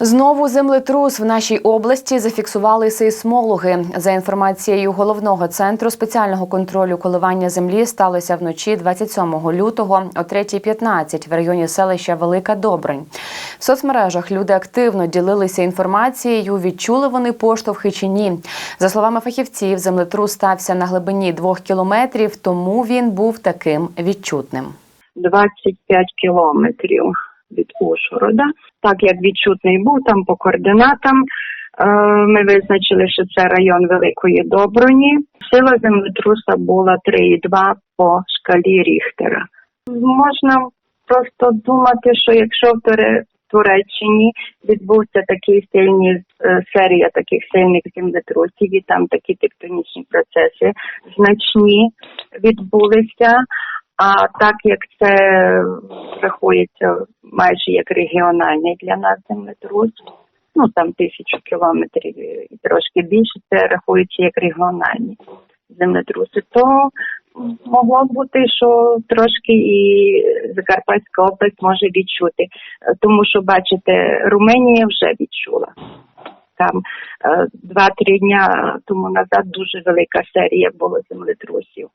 Знову землетрус в нашій області зафіксували сейсмологи. За інформацією головного центру спеціального контролю коливання землі сталося вночі 27 лютого о 3.15 в районі селища Велика Добрень. В соцмережах люди активно ділилися інформацією, відчули вони поштовхи чи ні. За словами фахівців, землетрус стався на глибині двох кілометрів, тому він був таким відчутним. 25 кілометрів Ужгорода. Так як відчутний був там по координатам, е, ми визначили, що це район Великої Доброні. Сила землетруса була 3,2 по шкалі Ріхтера. Можна просто думати, що якщо в Туре- Туреччині відбувся такий сильний е, серія таких сильних землетрусів, і там такі тектонічні процеси значні відбулися. А так як це рахується майже як регіональний для нас землетрус, ну там тисячу кілометрів і трошки більше, це рахується як регіональні землетруси, то могло бути, що трошки і Закарпатська область може відчути, тому що бачите, Румунія вже відчула. Там е, два-три дня тому назад дуже велика серія було землетрусів.